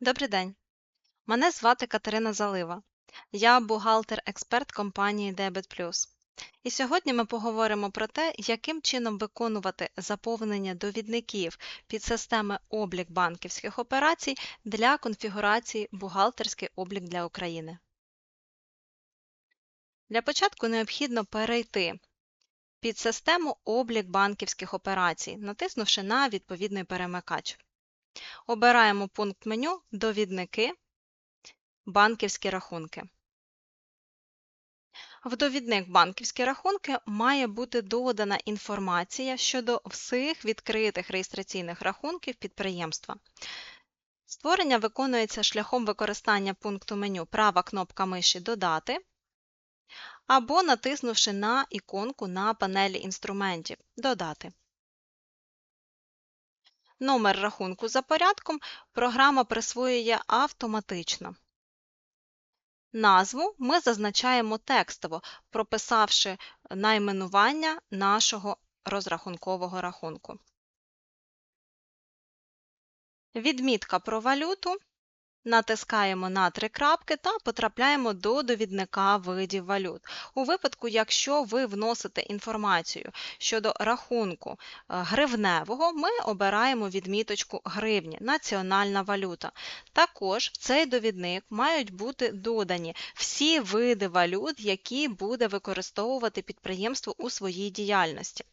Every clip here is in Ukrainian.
Добрий день. Мене звати Катерина Залива. Я бухгалтер-експерт компанії Debit. І сьогодні ми поговоримо про те, яким чином виконувати заповнення довідників під системи облік банківських операцій для конфігурації бухгалтерський облік для України. Для початку необхідно перейти під систему облік банківських операцій, натиснувши на відповідний перемикач. Обираємо пункт меню Довідники, банківські рахунки. В довідник банківські рахунки має бути додана інформація щодо всіх відкритих реєстраційних рахунків підприємства. Створення виконується шляхом використання пункту меню права кнопка миші Додати або натиснувши на іконку на панелі інструментів Додати. Номер рахунку за порядком програма присвоює автоматично. Назву ми зазначаємо текстово, прописавши найменування нашого розрахункового рахунку. Відмітка про валюту. Натискаємо на три крапки та потрапляємо до довідника видів валют. У випадку, якщо ви вносите інформацію щодо рахунку е, гривневого, ми обираємо відміточку гривні національна валюта. Також в цей довідник мають бути додані всі види валют, які буде використовувати підприємство у своїй діяльності.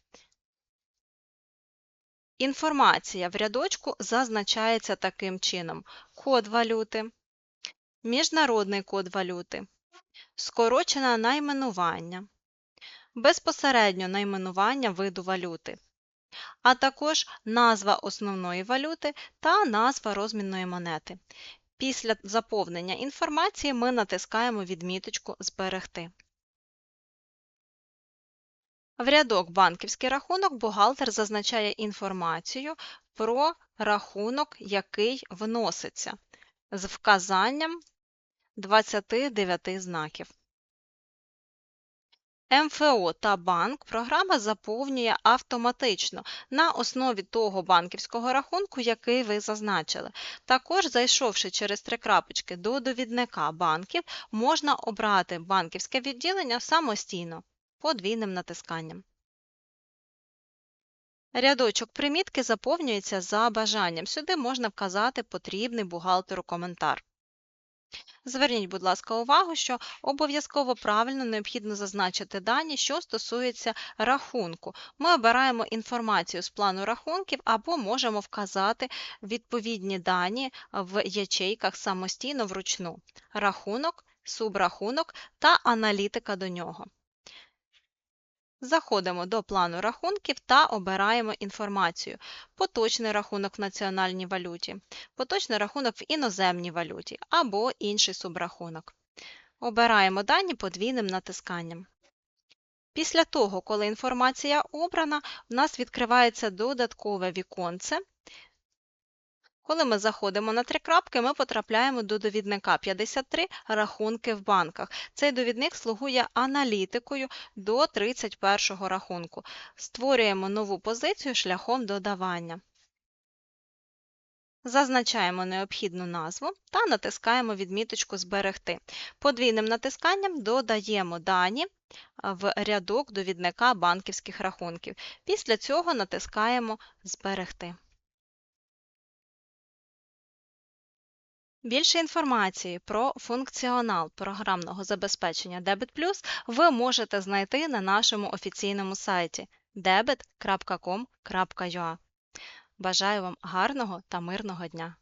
Інформація в рядочку зазначається таким чином: код валюти, міжнародний код валюти, скорочене найменування, безпосередньо найменування виду валюти, а також назва основної валюти та назва розмінної монети. Після заповнення інформації ми натискаємо відміточку Зберегти. В рядок Банківський рахунок бухгалтер зазначає інформацію про рахунок, який вноситься, з вказанням 29 знаків. МФО та банк програма заповнює автоматично на основі того банківського рахунку, який ви зазначили. Також, зайшовши через три крапочки до довідника банків, можна обрати банківське відділення самостійно подвійним натисканням. Рядочок примітки заповнюється за бажанням. Сюди можна вказати потрібний бухгалтеру коментар. Зверніть, будь ласка, увагу, що обов'язково правильно необхідно зазначити дані, що стосуються рахунку. Ми обираємо інформацію з плану рахунків або можемо вказати відповідні дані в ячейках самостійно вручну. Рахунок, субрахунок та аналітика до нього. Заходимо до плану рахунків та обираємо інформацію. Поточний рахунок в національній валюті, поточний рахунок в іноземній валюті або інший субрахунок. Обираємо дані подвійним натисканням. Після того, коли інформація обрана, в нас відкривається додаткове віконце, коли ми заходимо на три крапки, ми потрапляємо до довідника 53 рахунки в банках. Цей довідник слугує аналітикою до 31 рахунку. Створюємо нову позицію шляхом додавання. Зазначаємо необхідну назву та натискаємо відміточку Зберегти. Подвійним натисканням додаємо дані в рядок довідника банківських рахунків. Після цього натискаємо Зберегти. Більше інформації про функціонал програмного забезпечення Debit Plus ви можете знайти на нашому офіційному сайті debit.com.ua. Бажаю вам гарного та мирного дня!